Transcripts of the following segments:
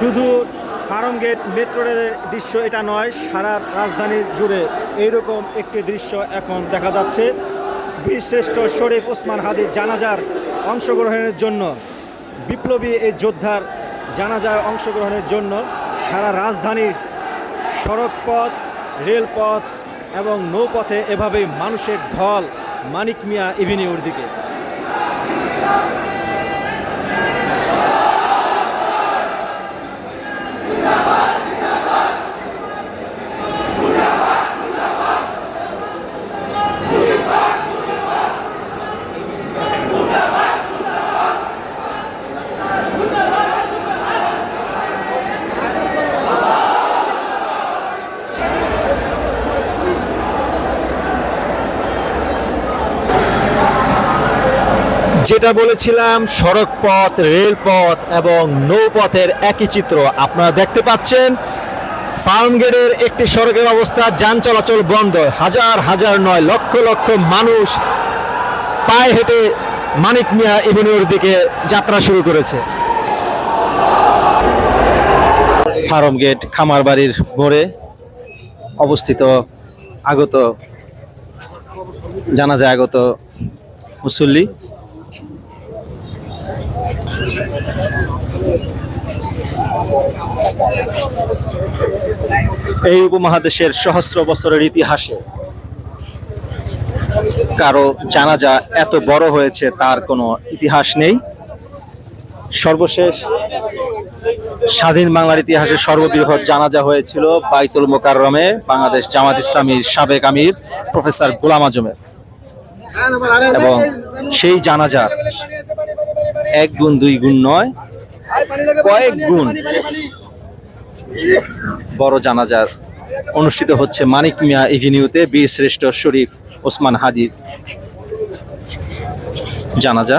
শুধু farm gate, metro রেলের দৃশ্য এটা নয়, সারা রাজধানী জুড়ে এইরকম একটি দৃশ্য এখন দেখা যাচ্ছে। বীরশ্রেষ্ঠ শরীফ ওসমান হাদির জানাজার অংশগ্রহণের জন্য, বিপ্লবী এই যোদ্ধার জানাজায় অংশগ্রহণের জন্য সারা রাজধানীর সড়কপথ, রেলপথ এবং নৌপথে এভাবেই মানুষের ঢল, মানিক মিয়া এভিনিউর দিকে। যেটা বলেছিলাম, সড়কপথ, রেলপথ এবং নৌপথের একই চিত্র আপনারা দেখতে পাচ্ছেন। ফার্মগেটের একটি সড়কের অবস্থা, যান চলাচল বন্ধ। হাজার হাজার নয়, লক্ষ লক্ষ মানুষ পায়ে হেঁটে মানিক মিয়া এভিনিউর দিকে যাত্রা শুরু করেছে। ফার্ম গেট খামার বাড়ির মোড়ে অবস্থিত, আগত, জানা যায় আগত মুসল্লি। এই উপমহাদেশের সহস্র বছরের ইতিহাসে কারও জানাজা এত বড় হয়েছে তার কোনো ইতিহাস নেই। সর্বশেষ স্বাধীন বাংলার ইতিহাসে সর্ববৃহৎ জানাজা হয়েছিল বাইতুল মোকাররমে বাংলাদেশ জামাত ইসলামীর সাবেক আমির প্রফেসর গোলাম আজমের। এবং সেই জানাজার এক গুণ দুই গুণ নয়, কয়েক গুণ। বড় জানাজার অনুষ্ঠিত হচ্ছে মানিক মিয়া এভিনিউতে, বীর শ্রেষ্ঠ শরীফ ওসমান হাদির জানাজা।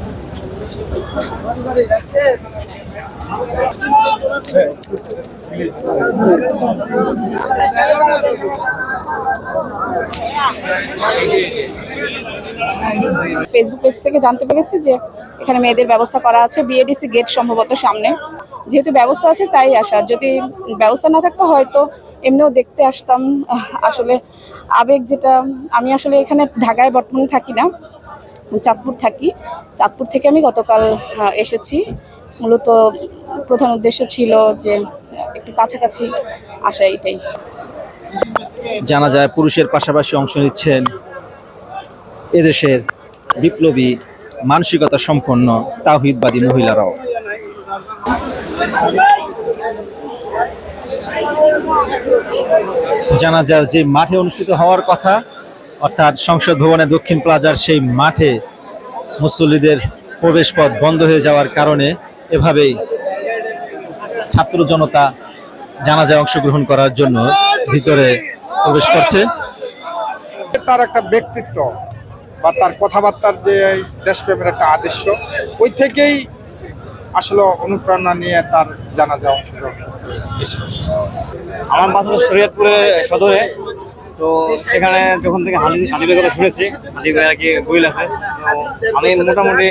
ফেসবুক পেজ থেকে জানতে পেরেছি যে এখানে মেয়েদের ব্যবস্থা করা আছে বিএডিসি গেট সম্ভবত সামনে। যেহেতু ব্যবস্থা আছে, তাই আসা। যদি ব্যবস্থা না থাকতো হয়তো এমনিও দেখতে আসতাম। আসলে আবেগ যেটা, আমি আসলে এখানে ঢাকায় বর্তমানে থাকি না। চাঁদপুর থাকি। চাঁদপুর থেকে আমি গতকাল এসেছি। মূলত প্রধান উদ্দেশ্য ছিল যে, একটু কাছাকাছি আসা এটাই। জানা যায় পুরুষের পাশাপাশি অংশ নিচ্ছেন এদেশের বিপ্লবী, মানসিকতা সম্পন্ন তাহিদবাদী মহিলারাও। জানাজার যে মাঠে অনুষ্ঠিত হওয়ার কথা অর্থাৎ সংসদ ভবনের দক্ষিণ প্লাজার সেই মাঠে মুসল্লিদের প্রবেশ পথ বন্ধ হয়ে যাওয়ার কারণে এভাবেই ছাত্র জনতা জানাজায় অংশগ্রহণ করার জন্য ভিতরে প্রবেশ করছে। তার একটা ব্যক্তিত্ব বা তার কথাবার্তার যে দেশপ্রেমের একটা আদর্শ ওই থেকেই আসলে অনুপ্রেরণা নিয়ে তার জানাজা অংশগ্রহণ এসেছে। আমার বাসা শরীয়তপুরের সদরে। তো সেখানে যখন থেকে হাদি হাদিবের কথা শুনেছি হাদিবের আর কি বইল আছে। তো আমি মোটামুটি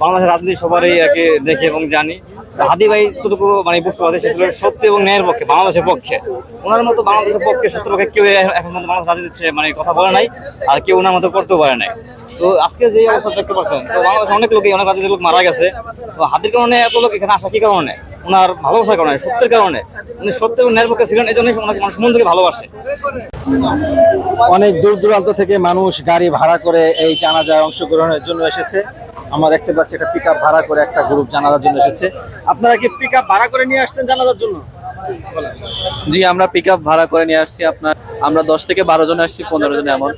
বাংলাদেশের রাজনীতি সবারই আর কি দেখি এবং জানি। হাদি ভাই যতটুকু মানে বুঝতে পারছি, সে সত্য এবং ন্যায়ের পক্ষে, বাংলাদেশের পক্ষে। ওনার মতো বাংলাদেশের পক্ষে সত্য পক্ষে কেউ এখন পর্যন্ত বাংলাদেশ রাজনীতি মানে কথা বলে নাই, আর কেউ ওনার মতো করতেও পারে নাই। তো আজকে যে অবস্থা দেখতে পাচ্ছেন, তো বাংলাদেশে অনেক লোকই, অনেক রাজনীতির লোক মারা গেছে। তো হাতির কারণে এত লোক এখানে আসা কি কারণে? ওনার ভালোবাসার কারণে সত্যের কারণে। উনি সত্য এবং ন্যায়ের পক্ষে ছিলেন এই জন্যই ওনাকে মানুষ মন থেকে ভালোবাসে। অনেক দূর দূরান্ত থেকে মানুষ গাড়ি ভাড়া করে এই জানাজায় অংশগ্রহণের জন্য এসেছে। আমরা দেখতে পাচ্ছি একটা পিক ভাড়া করে একটা গ্রুপ জানাজার জন্য এসেছে। আপনারা কি পিক ভাড়া করে নিয়ে আসছেন জানাজার জন্য? জি আমরা পিক আপ ভাড়া করে নিয়ে আসছি আপনার আমরা দশ থেকে বারো জন আসছি পনেরো জন এমন।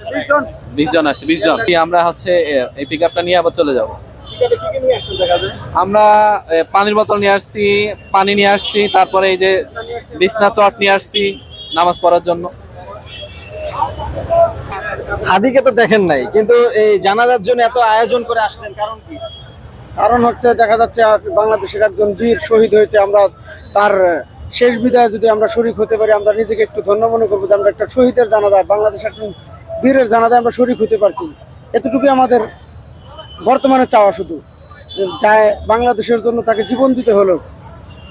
বিশ জন আসছি বিশ জন। আমরা হচ্ছে এই পিক আপটা নিয়ে আবার চলে যাব। আমরা পানির বোতল নিয়ে আসছি পানি নিয়ে আসছি তারপরে এই যে বিছনা চট নিয়ে আসছি নামাজ পড়ার জন্য। হাদিকে তো দেখেন নাই কিন্তু এই জানাজার জন্য এত আয়োজন করে আসলেন কারণ কি? কারণ হচ্ছে দেখা যাচ্ছে বাংলাদেশের একজন বীর শহীদ হয়েছে আমরা তার শেষ বিদায় যদি আমরা শরিক হতে পারি আমরা নিজেকে একটু ধন্য মনে করব যে আমরা একটা শহীদের জানাজায় বাংলাদেশের একজন বীরের জানাজায় আমরা শরিক হতে পারছি। এতটুকুই আমাদের বর্তমানে চাওয়া শুধু। যায় বাংলাদেশের জন্য তাকে জীবন দিতে হলো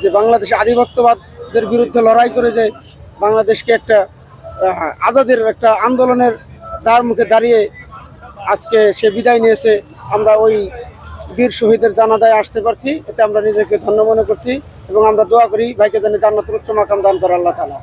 যে বাংলাদেশে আধিপত্যবাদের বিরুদ্ধে লড়াই করে যে বাংলাদেশকে একটা আজাদের একটা আন্দোলনের দ্বার মুখে দাঁড়িয়ে আজকে সে বিদায় নিয়েছে, আমরা ওই বীর শহীদের জানাজায় আসতে পারছি। এতে আমরা নিজেকে ধন্য মনে করছি এবং আমরা দোয়া করি ভাইকে যেন জান্নাতুল উচ্চ মাকাম দান করে আল্লাহ তালা